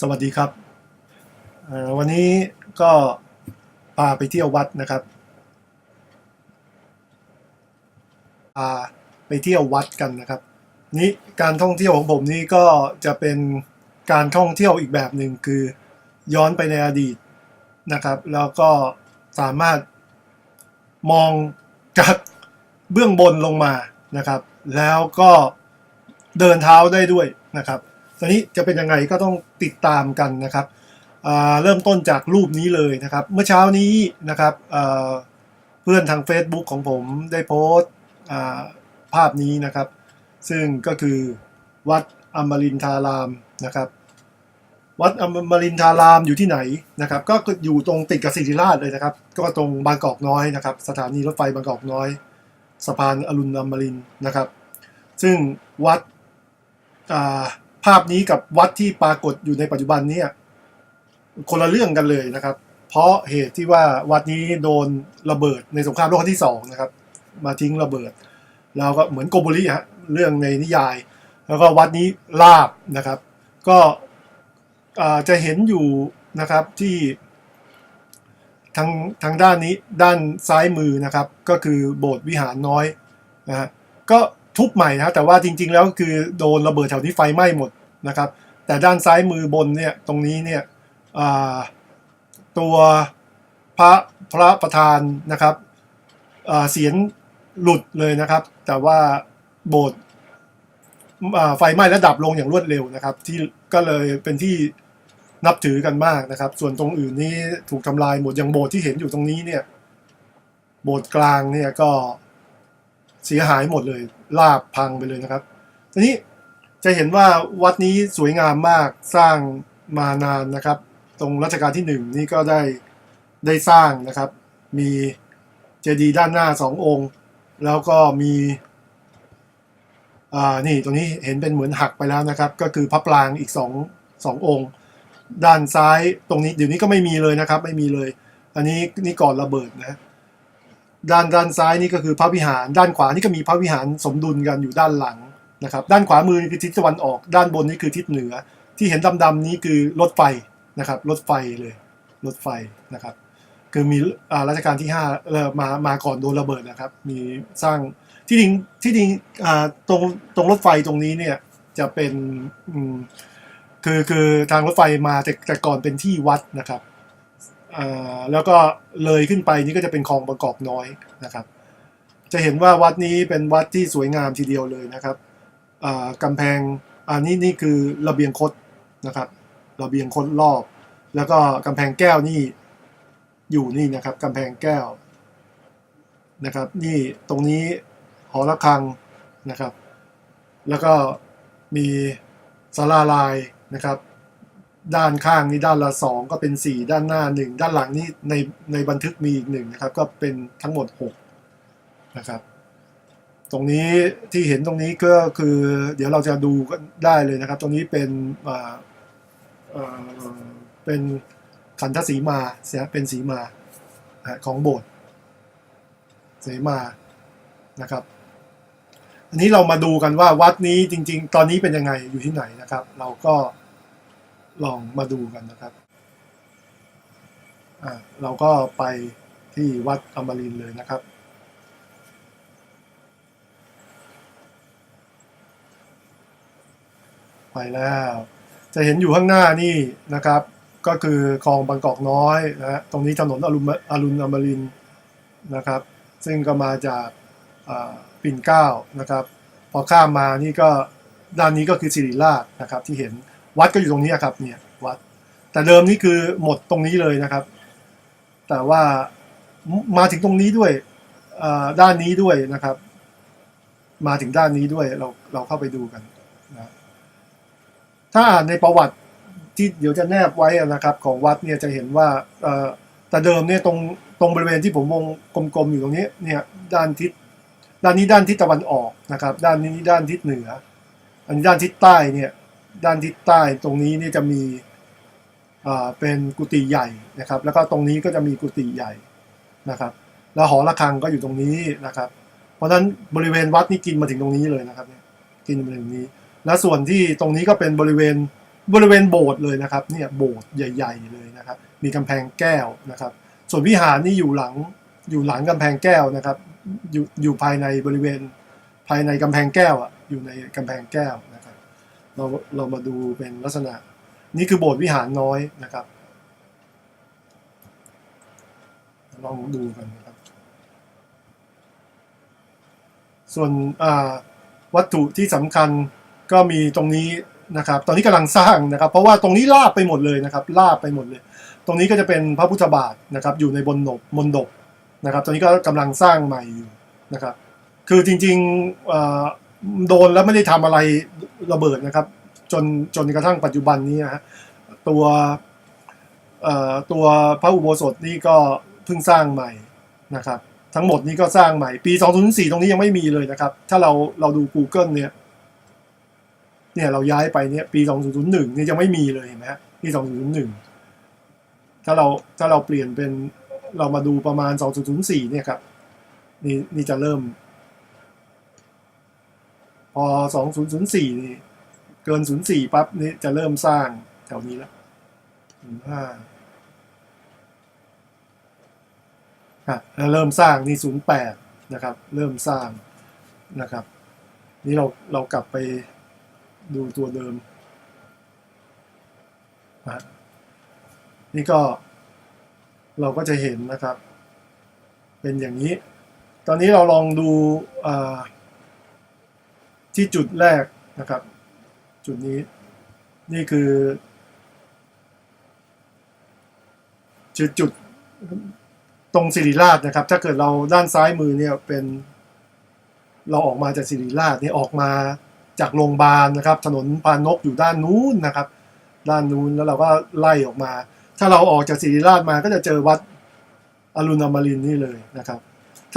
สวัสดีครับ วันนี้ก็พาไปเที่ยววัดนะครับพาไปเที่ยววัดกันนะครับ นี่การท่องเที่ยวของผมนี่ก็จะเป็นการท่องเที่ยวอีกแบบหนึ่งคือย้อนไปในอดีตนะครับ แล้วก็สามารถมองจากเบื้องบนลงมานะครับ แล้วก็เดินเท้าได้ด้วยนะครับ ตอนนี้จะเป็นยังไงก็ต้องติดตามกันนะครับเริ่มต้นจากรูปนี้เลยนะครับ เมื่อเช้านี้นะครับเพื่อนทาง Facebook ของผมได้โพสต์ภาพนี้นะครับ ซึ่งก็คือวัดอมรินทารามนะครับวัดอมรินทารามอยู่ที่ไหนนะครับ ก็อยู่ตรงติดกับศิริราชเลยนะครับ ก็ตรงบางกอกน้อยนะครับ สถานีรถไฟบางกอกน้อย สะพานอรุณอมรินนะครับ ซึ่งวัดอ ภาพนี้กับวัดที่ปรากฏอยู่ในปัจจุบันเนี่ยคนละเรื่องกันเลยนะครับ เพราะเหตุที่ว่าวัดนี้โดนระเบิดในสงครามโลกครั้งที่สองนะครับ มาทิ้งระเบิด แล้วก็เหมือนโกโบริฮะเรื่องในนิยาย แล้วก็วัดนี้ลาบนะครับ ก็จะเห็นอยู่นะครับที่ทางทางด้านนี้ด้านซ้ายมือนะครับ ก็คือโบสถ์วิหารน้อยนะฮะก็ ทุบใหม่นะแต่ว่าจริง ๆ แล้วคือโดนระเบิดแถวนี้ไฟไหม้หมดนะครับ แต่ด้านซ้ายมือบนเนี่ยตรงนี้เนี่ยตัวพระพระประธานนะครับเสียนหลุดเลยนะครับ แต่ว่าโบสถ์ไฟไหม้และดับลงอย่างรวดเร็วนะครับ ที่ก็เลยเป็นที่นับถือกันมากนะครับ ส่วนตรงอื่นนี่ถูกทำลายหมดอย่างโบสถ์ที่เห็นอยู่ตรงนี้เนี่ยโบสถ์กลางเนี่ยก็ เสียหายหมดเลยลาบพังไปเลยนะครับทีนี้จะเห็นว่าวัดนี้สวยงามมากสร้างมานานนะครับ ตรงรัชกาลที่หนึ่งนี่ก็ได้ได้สร้างนะครับ มีเจดีย์ด้านหน้าสององค์ แล้วก็มีอ่านี่ตรงนี้เห็นเป็นเหมือนหักไปแล้วนะครับ ก็คือพระปรางอีกสองสององค์ ด้านซ้ายตรงนี้เดี๋ยวนี้ก็ไม่มีเลยนะครับ ไม่มีเลย อันนี้นี่ก่อนระเบิดนะ ด้านด้านซ้ายนี่ก็คือพระวิหาร ด้านขวานี่ก็มีพระวิหารสมดุลกันอยู่ด้านหลังนะครับ ด้านขวามือนี่คือทิศตะวันออก ด้านบนนี่คือทิศเหนือ ที่เห็นดำๆนี้คือรถไฟนะครับ รถไฟเลย รถไฟนะครับ คือมีรัชกาลที่ห้าเอ่อมามาก่อนโดนระเบิดนะครับ มีสร้างที่จริงที่จริงตรงตรงรถไฟตรงนี้เนี่ยจะเป็นคือคือทางรถไฟมาแต่แต่ก่อนเป็นที่วัดนะครับ แล้วก็เลยขึ้นไปนี่ก็จะเป็นคลองบางกอกน้อยนะครับ จะเห็นว่าวัดนี้เป็นวัดที่สวยงามทีเดียวเลยนะครับกำแพงอ่านี่นี่คือระเบียงคดนะครับระเบียงคดรอบ แล้วก็กำแพงแก้วนี่อยู่นี่นะครับกำแพงแก้วนะครับนี่ตรงนี้หอระฆังนะครับ แล้วก็มีศาลาลายนะครับ ด้านข้างนี่ด้านละสองก็เป็นสี่ด้านหน้าหนึ่งด้านหลังนี่ในในบันทึกมีอีกหนึ่งนะครับ ก็เป็นทั้งหมดหกนะครับ ตรงนี้ที่เห็นตรงนี้ก็คือ เดี๋ยวเราจะดูก็ได้เลยนะครับ ตรงนี้เป็นอ่าเอ่อเป็นขันธสีมาเสียเป็นสีมาอ่าของโบสถ์สีมานะครับ อันนี้เรามาดูกันว่าวัดนี้จริง ๆ ตอนนี้เป็นยังไงอยู่ที่ไหนนะครับ เราก็ ลองมาดูกันนะครับอ่าเราก็ไปที่วัดอมรินเลยนะครับ ไปแล้ว จะเห็นอยู่ข้างหน้านี่นะครับ ก็คือคลองบางกอกน้อยนะฮะตรงนี้ถนนอรุณอรุณอมรินนะครับ ซึ่งก็มาจากอ่าปิ่นเก้านะครับ พอข้ามมานี่ก็ด้านนี้ก็คือสิริราชนะครับที่เห็น วัดก็อยู่ตรงนี้ครับเนี่ยวัด แต่เดิมนี่คือหมดตรงนี้เลยนะครับ แต่ว่ามาถึงตรงนี้ด้วยด้านนี้ด้วยนะครับ มาถึงด้านนี้ด้วยเราเราเข้าไปดูกันนะถ้าอ่านในประวัติที่เดี๋ยวจะแนบไว้นะครับ ของวัดเนี่ยจะเห็นว่าแต่เดิมเนี่ยตรงตรงบริเวณที่ผมวงกลมๆอยู่ตรงนี้เนี่ยด้านทิศด้านนี้ด้านทิศตะวันออกนะครับ ด้านนี้ด้านทิศเหนือ อันนี้ด้านทิศใต้เนี่ย ด้านทิศใต้ตรงนี้นี่จะมีเป็นกุฏิใหญ่นะครับ แล้วก็ตรงนี้ก็จะมีกุฏิใหญ่นะครับ แล้วหอระฆังก็อยู่ตรงนี้นะครับ เพราะฉะนั้นบริเวณวัดนี่กินมาถึงตรงนี้เลยนะครับเนี่ยกินมาถึงนี้ และส่วนที่ตรงนี้ก็เป็นบริเวณบริเวณโบสถ์เลยนะครับเนี่ยโบสถ์ใหญ่ ๆ เลยนะครับ มีกำแพงแก้วนะครับ ส่วนวิหารนี่อยู่หลังอยู่หลังกำแพงแก้วนะครับ อยู่อยู่ภายในบริเวณภายในกำแพงแก้วอะอยู่ในกำแพงแก้วนะ เราเรามาดูเป็นลักษณะ นี่คือโบสถ์วิหารน้อยนะครับลองดูกันนะครับ ส่วนวัตถุที่สำคัญก็มีตรงนี้นะครับ ตอนนี้กำลังสร้างนะครับ เพราะว่าตรงนี้ลาบไปหมดเลยนะครับ ลาบไปหมดเลย ตรงนี้ก็จะเป็นพระพุทธบาทนะครับ อยู่ในบนดบมนดบนะครับ ตอนนี้ก็กำลังสร้างใหม่อยู่นะครับ คือจริงๆ โดนแล้วไม่ได้ทำอะไรระเบิดนะครับ จนจนกระทั่งปัจจุบันนี้นะฮะตัวตัวพระอุโบสถนี่ก็เพิ่งสร้างใหม่นะครับ ทั้งหมดนี้ก็สร้างใหม่ ปี 2004 ตรงนี้ยังไม่มีเลยนะครับ ถ้าเราเราดู Google เนี่ยเนี่ยเราย้ายไปเนี่ยปี 2001เนี่ยยังไม่มีเลยเห็นไหมฮะปี 2001 ถ้าเราถ้าเราเปลี่ยนเป็นเรามาดูประมาณ 2004 เนี่ยครับนี่นี่จะเริ่ม พอ 2004 นี่ เกิน 04 ปั๊บนี่จะเริ่มสร้างแถวนี้แล้ว05ฮะแล้วเริ่มสร้างนี่ 08 นะครับ เริ่มสร้างนะครับ นี่เราเรากลับไปดูตัวเดิมอะนี่ก็เราก็จะเห็นนะครับ เป็นอย่างนี้ ตอนนี้เราลองดูอ่า ที่จุดแรกนะครับ จุดนี้นี่คือจุดจุดตรงศิริราชนะครับ ถ้าเกิดเราด้านซ้ายมือเนี่ยเป็น เราออกมาจากศิริราชนี่ออกมาจากโรงพยาบาลนะครับ ถนนพานนกอยู่ด้านนู้นนะครับ ด้านนู้นแล้วเราก็ไล่ออกมา ถ้าเราออกจากศิริราชมาก็จะเจอวัดอรุณอมรินนี่เลยนะครับ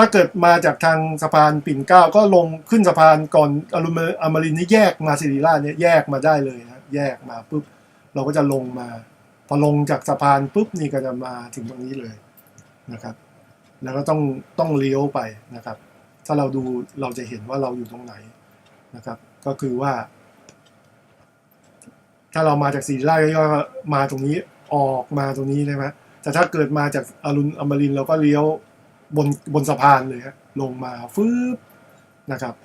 ถ้าเกิดมาจากทางสะพานปิ่นเกล้าก็ลงขึ้นสะพานก่อนอรุณอมรินนี่แยกมาศิริราชเนี่ยแยกมาได้เลยนะแยกมาปุ๊บเราก็จะลงมา พอลงจากสะพานปุ๊บนี่ก็จะมาถึงตรงนี้เลยนะครับ แล้วก็ต้องต้องเลี้ยวไปนะครับ ถ้าเราดูเราจะเห็นว่าเราอยู่ตรงไหนนะครับ ก็คือว่า ถ้าเรามาจากศรีราชก็มาตรงนี้ออกมาตรงนี้ใช่ไหมแต่ถ้าเกิดมาจากอรุณอมรินเราก็เลี้ยว บนบนสะพานเลยครับลงมาฟืบนะครับ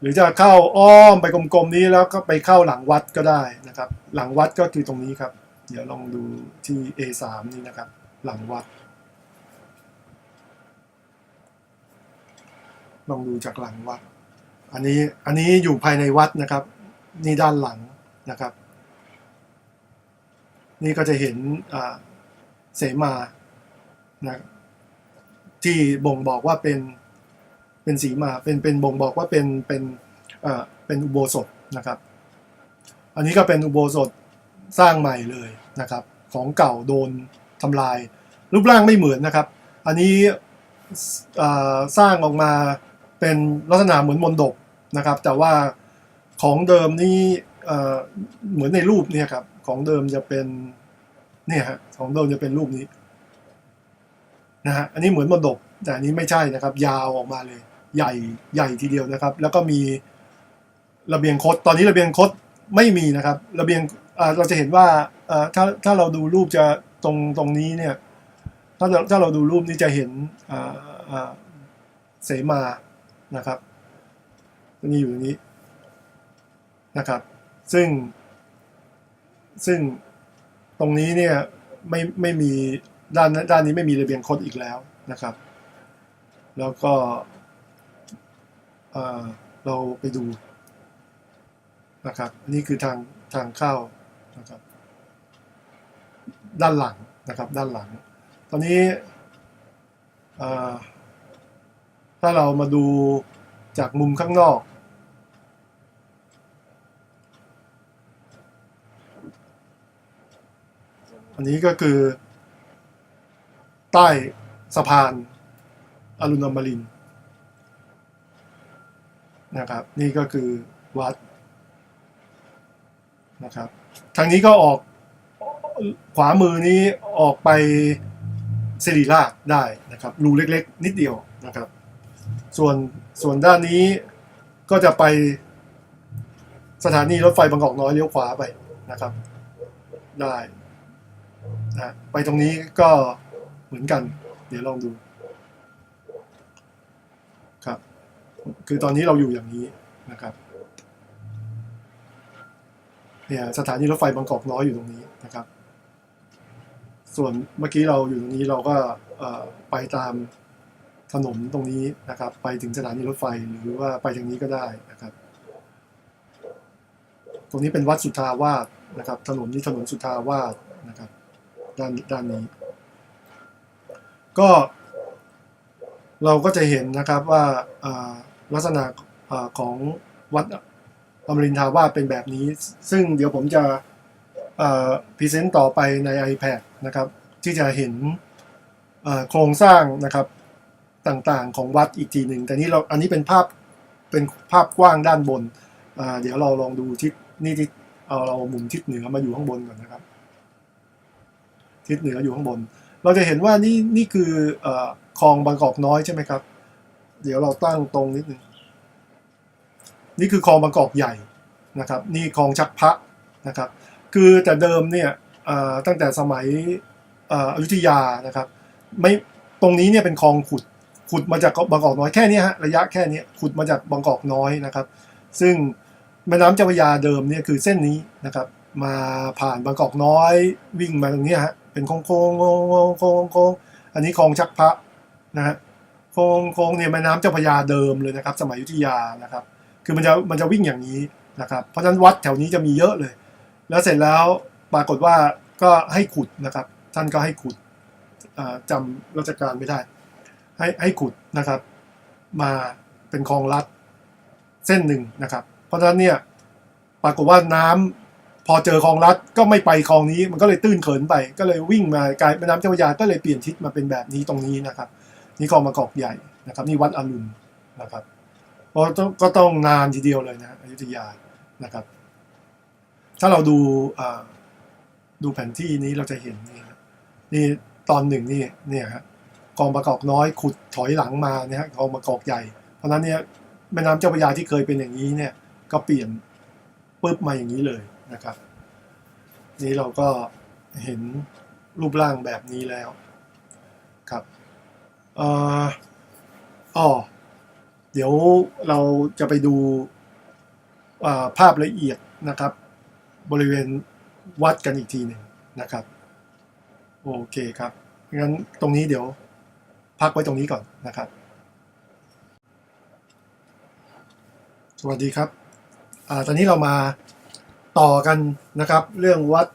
หรือจะเข้าอ้อมไปกลมๆนี้แล้วก็ไปเข้าหลังวัดก็ได้นะครับ หลังวัดก็คือตรงนี้ครับ เดี๋ยวลองดูที่ A3 นี่นะครับ หลังวัด ลองดูจากหลังวัด อันนี้อันนี้อยู่ภายในวัดนะครับ นี่ด้านหลังนะครับ นี่ก็จะเห็นเสมานะ ที่บ่งบอกว่าเป็นเป็นสีมาเป็นเป็นบ่งบอกว่าเป็นเป็นเอ่อเป็นอุโบสถนะครับ อันนี้ก็เป็นอุโบสถสร้างใหม่เลยนะครับ ของเก่าโดนทำลาย รูปร่างไม่เหมือนนะครับ อันนี้สร้างออกมาเป็นลักษณะเหมือนมนดบนะครับ แต่ว่าของเดิมนี่เอ่อเหมือนในรูปเนี่ยครับของเดิมจะเป็นเนี่ยฮะของเดิมจะเป็นรูปนี้ นะฮะอันนี้เหมือนมนดบแต่อันนี้ไม่ใช่นะครับ ยาวออกมาเลย ใหญ่ใหญ่ทีเดียวนะครับ แล้วก็มีระเบียงคดตอนนี้ระเบียงคดไม่มีนะครับ ระเบียงเราจะเห็นว่าถ้าถ้าเราดูรูปจะตรงตรงนี้เนี่ยถ้าเราถ้าเราดูรูปนี้จะเห็นเสมานะครับตัวนี้อยู่ตรงนี้นะครับ ซึ่งซึ่งตรงนี้เนี่ยไม่ไม่มี ด้านด้านนี้ไม่มีระเบียงคดอีกแล้วนะครับ แล้วก็เราไปดูนะครับอันนี่คือทางทางเข้านะครับ ด้านหลังนะครับด้านหลัง ตอนนี้ถ้าเรามาดูจากมุมข้างนอก อันนี้ก็คือ ใต้สะพานอรุณอมรินนะครับ นี่ก็คือวัดนะครับทางนี้ก็ออกขวามือนี้ออกไปสิริราชได้นะครับรูเล็กๆ นิดเดียวนะครับ ส่วนส่วนด้านนี้ก็จะไปสถานีรถไฟบางกอกน้อยเลี้ยวขวาไปนะครับ ได้นะไปตรงนี้ก็ มือนกัน เดี๋ยวลองดู ครับ คือตอนนี้เราอยู่อย่างนี้นะครับเนี่ยสถานีรถไฟบางกอกน้อยอยู่ตรงนี้นะครับ ส่วนเมื่อกี้เราอยู่ตรงนี้เราก็ไปตามถนนตรงนี้นะครับ ไปถึงสถานีรถไฟหรือว่าไปทางนี้ก็ได้นะครับ ตรงนี้เป็นวัดสุทธาวาสนะครับ ถนนนี้ถนนสุทธาวาสนะครับ ด้านด้านนี้ ก็เราก็จะเห็นนะครับว่าลักษณะของวัดอมรินทาวาสเป็นแบบนี้ ซึ่งเดี๋ยวผมจะพรีเซนต์ต่อไปใน iPad นะครับที่จะเห็นโครงสร้างนะครับต่างๆของวัดอีกทีหนึ่ง แต่นี่เราอันนี้เป็นภาพเป็นภาพกว้างด้านบน เดี๋ยวเราลองดูทิศนี่ทิศเอาเรามุมทิศเหนือมาอยู่ข้างบนก่อนนะครับ ทิศเหนืออยู่ข้างบน เราจะเห็นว่านี่นี่คืออคลองบางกอกน้อยใช่ไหมครับ เดี๋ยวเราตั้งตรงนิดนึงนี่คือคลองบางกอกใหญ่นะครับ นี่คลองชักพระนะครับ คือแต่เดิมเนี่ยตั้งแต่สมัยอยุธยานะครับไม่ตรงนี้เนี่ยเป็นคลองขุดขุดมาจากบางกอกน้อยแค่นี้ฮะระยะแค่นี้ขุดมาจากบางกอกน้อยนะครับ ซึ่งแม่น้ำเจ้าพระยาเดิมเนี่ยคือเส้นนี้นะครับ มาผ่านบางกอกน้อยวิ่งมาตรงนี้ฮะ เป็นโค้งโค้งโค้งโค้งโค้งโค้งอันนี้คลองชักพระนะฮะโค้งโค้งเนี่ยแม่น้ำเจ้าพระยาเดิมเลยนะครับ สมัยยุธยานะครับ คือมันจะมันจะวิ่งอย่างนี้นะครับ เพราะฉะนั้นวัดแถวนี้จะมีเยอะเลย แล้วเสร็จแล้วปรากฏว่าก็ให้ขุดนะครับ ท่านก็ให้ขุดอ่าจำราชการไม่ได้ ให้ให้ขุดนะครับ มาเป็นคลองลัดเส้นหนึ่งนะครับ เพราะฉะนั้นเนี่ยปรากฏว่าน้ำ พอเจอคลองลัดก็ไม่ไปคลองนี้ มันก็เลยตื้นเขินไป ก็เลยวิ่งมากลายแม่น้ำเจ้าพระยาก็เลยเปลี่ยนทิศมาเป็นแบบนี้ตรงนี้นะครับ นี่คลองมะกอกใหญ่นะครับ นี่วัดอรุณนะครับเพราะต้องก็ต้องนานทีเดียวเลยนะอยุธยานะครับ ถ้าเราดูดูแผนที่นี้เราจะเห็นนี่นี่ตอนหนึ่งนี่เนี่ยฮะกองประกอบน้อยขุดถอยหลังมาเนี่ยฮะกองประกอบใหญ่ เพราะฉะนั้นเนี่ยแม่น้ำเจ้าพระยาที่เคยเป็นอย่างนี้เนี่ย ก็เปลี่ยนปุ๊บมาอย่างนี้เลย นะครับ นี่เราก็เห็นรูปร่างแบบนี้แล้วครับเอ่ออ๋อเดี๋ยวเราจะไปดูาภาพละเอียดนะครับ บริเวณวัดกันอีกทีหนึ่งนะครับ โอเคครับ งั้นตรงนี้เดี๋ยวพักไว้ตรงนี้ก่อนนะครับ สวัสดีครับอ่าตอนนี้เรามา ต่อกันนะครับ เรื่องวัด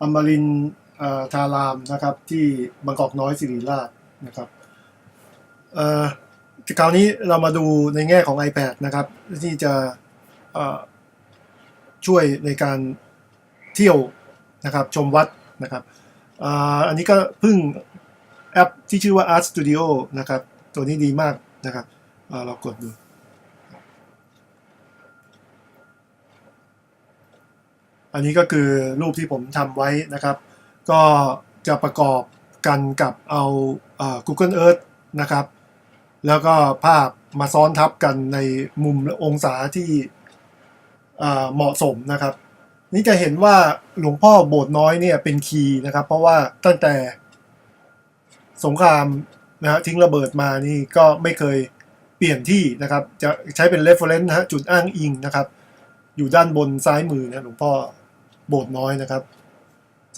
อมรินทราทารามนะครับ ที่บางกอกน้อยสิริราชนะครับคราวนี้เรามาดูในแง่ของ iPad นะครับ ที่จะช่วยในการเที่ยวนะครับชมวัดนะครับอ,อันนี้ก็พึ่งแอปที่ชื่อว่า Art Studio นะครับ ตัวนี้ดีมากนะครับเรากดดู อันนี้ก็คือรูปที่ผมทำไว้นะครับ ก็จะประกอบกันกับเอาเอ่อ Google Earth นะครับ แล้วก็ภาพมาซ้อนทับกันในมุมและองศาที่เหมาะสมนะครับ นี่จะเห็นว่าหลวงพ่อโบสถ์น้อยเนี่ยเป็นคีย์นะครับ เพราะว่าตั้งแต่สงครามนะฮะทิ้งระเบิดมานี่ก็ไม่เคยเปลี่ยนที่นะครับ จะใช้เป็น reference นะฮะจุดอ้างอิงนะครับ อยู่ด้านบนซ้ายมือนะหลวงพ่อ โบสถ์น้อยนะครับ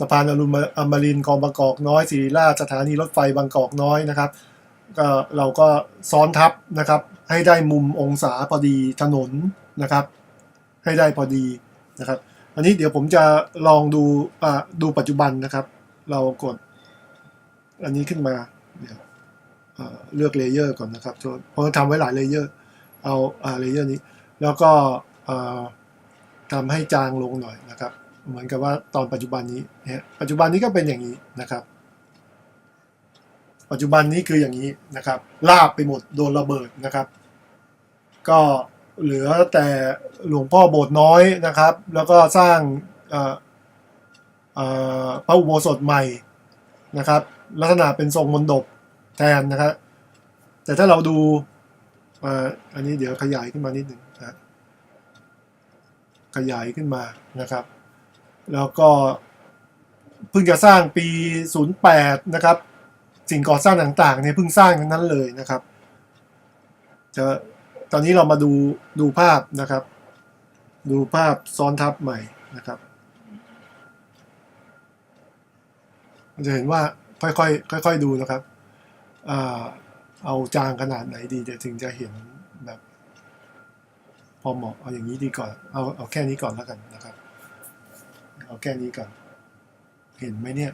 สะพานอรุณอมรินทร์คลองบางกอกน้อยศิริราชสถานีรถไฟบางกอกน้อยนะครับก็เราก็ซ้อนทับนะครับ ให้ได้มุมองศาพอดีถนนนะครับ ให้ได้พอดีนะครับ อันนี้เดี๋ยวผมจะลองดูดูปัจจุบันนะครับ เรากด อันนี้ขึ้นมาเดี๋ยวเลือกเลเยอร์ก่อนนะครับเพราะทำไว้หลายเลเยอร์ เอาเลเยอร์นี้ แล้วก็ทำให้จางลงหน่อยนะครับ เหมือนกับว่าตอนปัจจุบันนี้ปัจจุบันนี้ก็เป็นอย่างนี้นะครับ ปัจจุบันนี้คืออย่างนี้นะครับ ลาบไปหมดโดนระเบิดนะครับ ก็เหลือแต่หลวงพ่อโบสถ์น้อยนะครับ แล้วก็สร้างพระอุโบสถใหม่นะครับ ลักษณะเป็นทรงมนดบแทนนะครับ แต่ถ้าเราดูอันนี้เดี๋ยวขยายขึ้นมานิดหนึ่งนะขยายขึ้นมานะครับ แล้วก็เพิ่งจะสร้างปี 08 นะครับ สิ่งก่อสร้างต่างๆเนี่ยเพิ่งสร้างทั้งนั้นเลยนะครับจะตอนนี้เรามาดูดูภาพนะครับ ดูภาพซ้อนทับใหม่นะครับจะเห็นว่าค่อยๆค่อยๆดูนะครับอเอาจางขนาดไหนดีเดี๋ยวถึงจะเห็นแบบพอเหมาะเอาอย่างนี้ดีก่อนเอาเอาแค่นี้ก่อนแล้วกันนะครับ เอาแค่นี้ก่อน เห็นไหมเนี่ย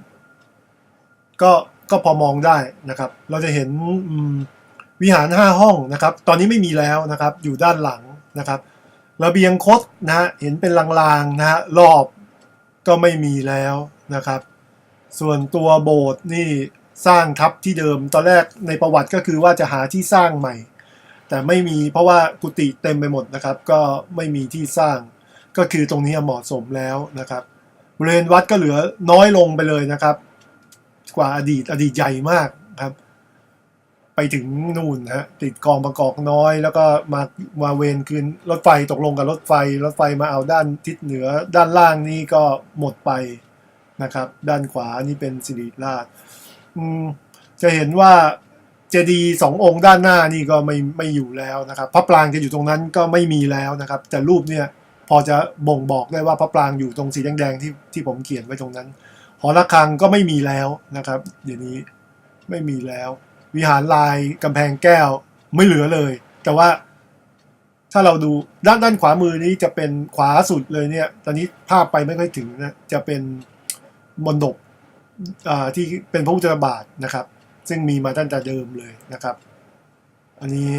ก็ก็พอมองได้นะครับ เราจะเห็นวิหารห้าห้องนะครับ ตอนนี้ไม่มีแล้วนะครับ อยู่ด้านหลังนะครับระเบียงคดนะฮะเห็นเป็นลางๆนะฮะรอบก็ไม่มีแล้วนะครับ ส่วนตัวโบสถ์นี่สร้างทับที่เดิม ตอนแรกในประวัติก็คือว่าจะหาที่สร้างใหม่ แต่ไม่มีเพราะว่ากุฏิเต็มไปหมดนะครับ ก็ไม่มีที่สร้างก็คือตรงนี้เหมาะสมแล้วนะครับ บริเวณวัดก็เหลือน้อยลงไปเลยนะครับ กว่าอดีตอดีตใหญ่มากครับ ไปถึงนู่นนะฮะติดกองประกอบน้อย แล้วก็มามาเวนคืนรถไฟตกลงกับรถไฟ รถไฟมาเอาด้านทิศเหนือด้านล่างนี่ก็หมดไปนะครับ ด้านขวานี่เป็นสิริราชอืมจะเห็นว่าเจดีสององค์ด้านหน้านี่ก็ไม่ไม่อยู่แล้วนะครับพระปรางจะอยู่ตรงนั้นก็ไม่มีแล้วนะครับ แต่รูปเนี่ย พอจะบ่งบอกได้ว่าพระปรางอยู่ตรงสีแดงๆที่ที่ผมเขียนไว้ตรงนั้น หอระฆังก็ไม่มีแล้วนะครับ เดี๋ยวนี้ไม่มีแล้ว วิหารลายกำแพงแก้วไม่เหลือเลย แต่ว่าถ้าเราดูด้านด้านขวามือนี้จะเป็นขวาสุดเลยเนี่ย ตอนนี้ภาพไปไม่ค่อยถึงนะจะเป็นมณฑปที่เป็นพระพุทธบาทนะครับ ซึ่งมีมาตั้งแต่เดิมเลยนะครับ อันนี้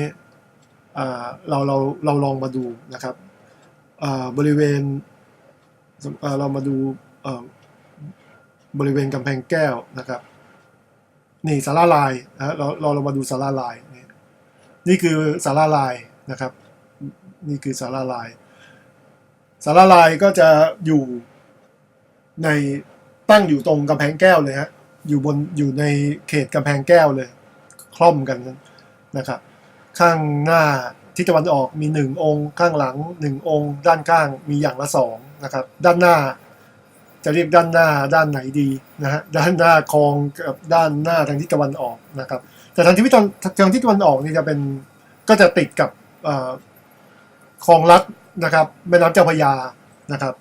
เราเราเราลองมาดูนะครับ บริเวณเออเรามาดูเอ่อบริเวณกำแพงแก้วนะครับ นี่สาราลายนะเราเราเรามาดูสาราลายนี่นี่คือสาราลายนะครับ นี่คือสาราลายสาราลายก็จะอยู่ในตั้งอยู่ตรงกำแพงแก้วเลยฮะอยู่บนอยู่ในเขตกำแพงแก้วเลย คล่อมกันนะครับ ข้างหน้า ทิศตะวันออกมีหนึ่งองค์ข้างหลังหนึ่งองค์ ด้านข้างมีอย่างละสองนะครับด้านหน้า จะเรียกด้านหน้าด้านไหนดีนะฮะด้านหน้าคลองกับด้านหน้าทางทิศตะวันออกนะครับ แต่ทางทิศตะวันทางทิศตะวันออกนี่จะเป็นก็จะติดกับคลองลัดนะครับแม่น้ำเจ้าพระยานะครับ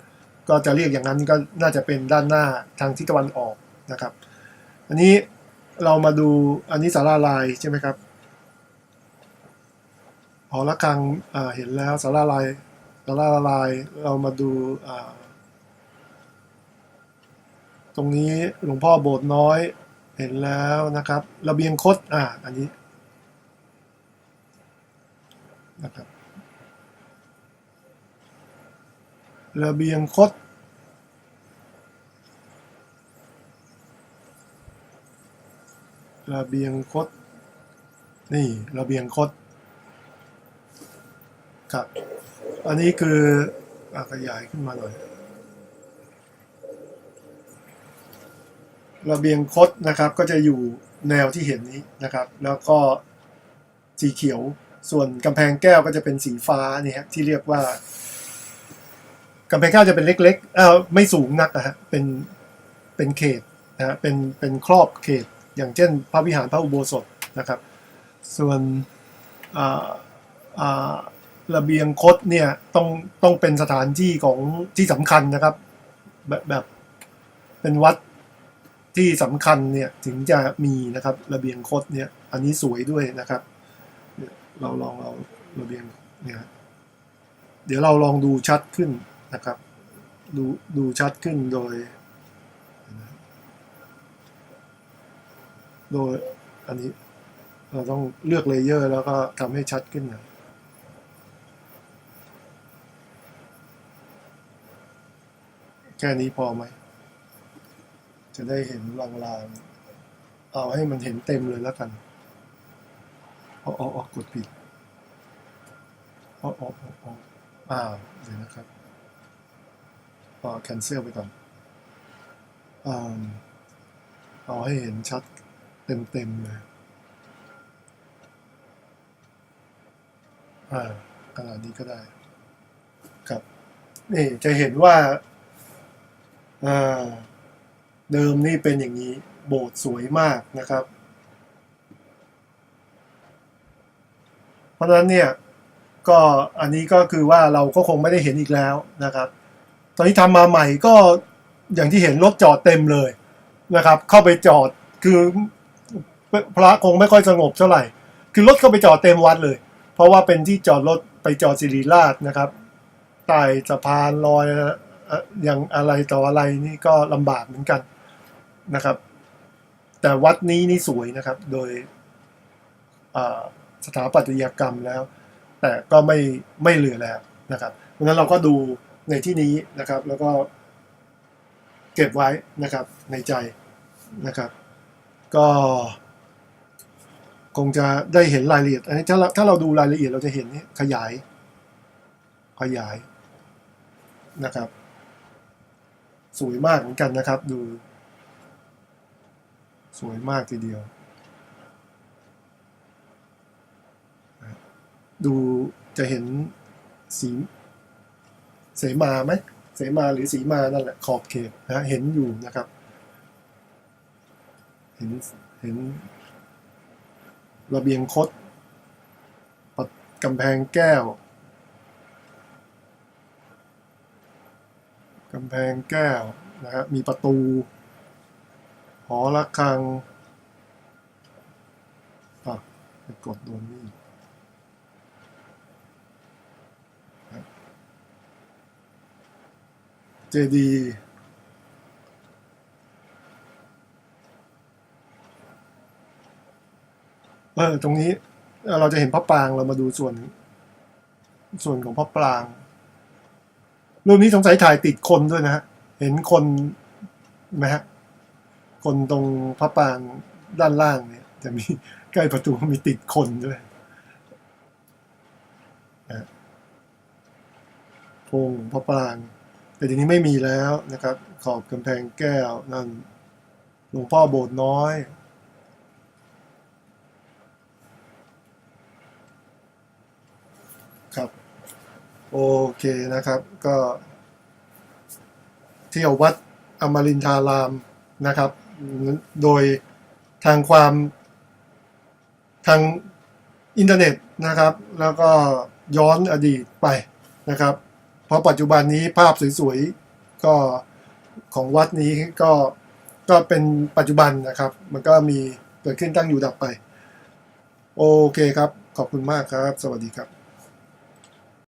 ก็จะเรียกอย่างนั้นก็น่าจะเป็นด้านหน้าทางทิศตะวันออกนะครับ อันนี้เรามาดูอันนี้สาราลายใช่ไหมครับ หอระฆังเห็นแล้วสาราลายสาราลายเรามาดูตรงนี้หลวงพ่อโบสถ์น้อยเห็นแล้วนะครับ ระเบียงคดอ่าอันนี้นะครับระเบียงคดระเบียงคดนี่ระเบียงคด ครับ อันนี้คืออขยายขึ้นมาหน่อย ระเบียงคดนะครับก็จะอยู่แนวที่เห็นนี้นะครับ แล้วก็สีเขียว ส่วนกำแพงแก้วก็จะเป็นสีฟ้านี่ฮะที่เรียกว่ากำแพงแก้วจะเป็นเล็กๆเออไม่สูงนักนะฮะเป็นเป็นเขตนะฮะเป็นเป็นครอบเขต อย่างเช่น พระวิหารพระอุโบสถนะครับ ส่วนอ่าอ่า ระเบียงคดเนี่ยต้องต้องเป็นสถานที่ของที่สำคัญนะครับ แบบแบบเป็นวัดที่สำคัญเนี่ยถึงจะมีนะครับ ระเบียงคดเนี่ยอันนี้สวยด้วยนะครับ เราลองเอาระเบียงเนี่ยเดี๋ยวเราลองดูชัดขึ้นนะครับ ดูดูชัดขึ้นโดย โดยอันนี้เราต้องเลือกเลเยอร์แล้วก็ทำให้ชัดขึ้นน่อ แค่นี้พอไหม จะได้เห็นลางๆ เอาให้มันเห็นเต็มเลยแล้วกันอ๋ออ๋อกดผิดอ๋ออ๋ออ๋ออ,อ,อ้าวเดี๋ยวนะครับอ๋อ cancel ไปก่อนอ่าเอาให้เห็นชัดเต็มๆเลยอ่าขนาดนี้ก็ได้ ครับ นี่จะเห็นว่า เดิมนี่เป็นอย่างนี้โบสถ์สวยมากนะครับ เพราะฉะนั้นเนี่ยก็อันนี้ก็คือว่าเราก็คงไม่ได้เห็นอีกแล้วนะครับ ตอนนี้ทำมาใหม่ก็อย่างที่เห็นรถจอดเต็มเลยนะครับ เข้าไปจอดคือพระคงไม่ค่อยสงบเท่าไหร่ คือรถเข้าไปจอดเต็มวัดเลย เพราะว่าเป็นที่จอดรถไปจอดสิริราชนะครับใต้สะพานลอย อย่างอะไรต่ออะไรนี่ก็ลำบากเหมือนกันนะครับ แต่วัดนี้นี่สวยนะครับ โดยสถาปัตยกรรมแล้ว แต่ก็ไม่ไม่เหลือแล้วนะครับเพราะฉะนั้นเราก็ดูในที่นี้นะครับ แล้วก็เก็บไว้นะครับในใจนะครับ ก็คงจะได้เห็นรายละเอียดอันนี้ถ้าเราถ้าเราดูรายละเอียดเราจะเห็นนี่ขยาย ขยายนะครับ สวยมากเหมือนกันนะครับ ดู สวยมากทีเดียว ดูจะเห็นสีเสมาไหมเสมาหรือสีมานั่นแหละขอบเขตนะเห็นอยู่นะครับ เห็นเห็นระเบียงคดปกำแพงแก้วำแพงแก้วนะฮะมีประตู หอระฆังอะไปกดโดนนี่เจดีเออตรงนี้เอ่อเราจะเห็นพระปรางเรามาดูส่วน ส่วนของพระปราง รูปนี้สงสัยถ่ายติดคนด้วยนะฮะ เห็นคนไหมฮะ คนตรงพระปรางด้านล่างเนี่ย จะมีใกล้ประตูมีติดคนด้วยนะโพงพระปราง แต่ทีนี้ไม่มีแล้วนะครับ ขอบกำแพงแก้วนั่นหลวงพ่อโบสถ์น้อย ครับ โอเคนะครับก็ เที่ยววัดอมรินทารามนะครับ โดยทางความทางอินเทอร์เน็ตนะครับ แล้วก็ย้อนอดีตไปนะครับ เพราะปัจจุบันนี้ภาพสวยๆก็ของวัดนี้ก็ก็เป็นปัจจุบันนะครับ มันก็มีเกิดขึ้นตั้งอยู่ดับไป โอเคครับ ขอบคุณมากครับ สวัสดีครับ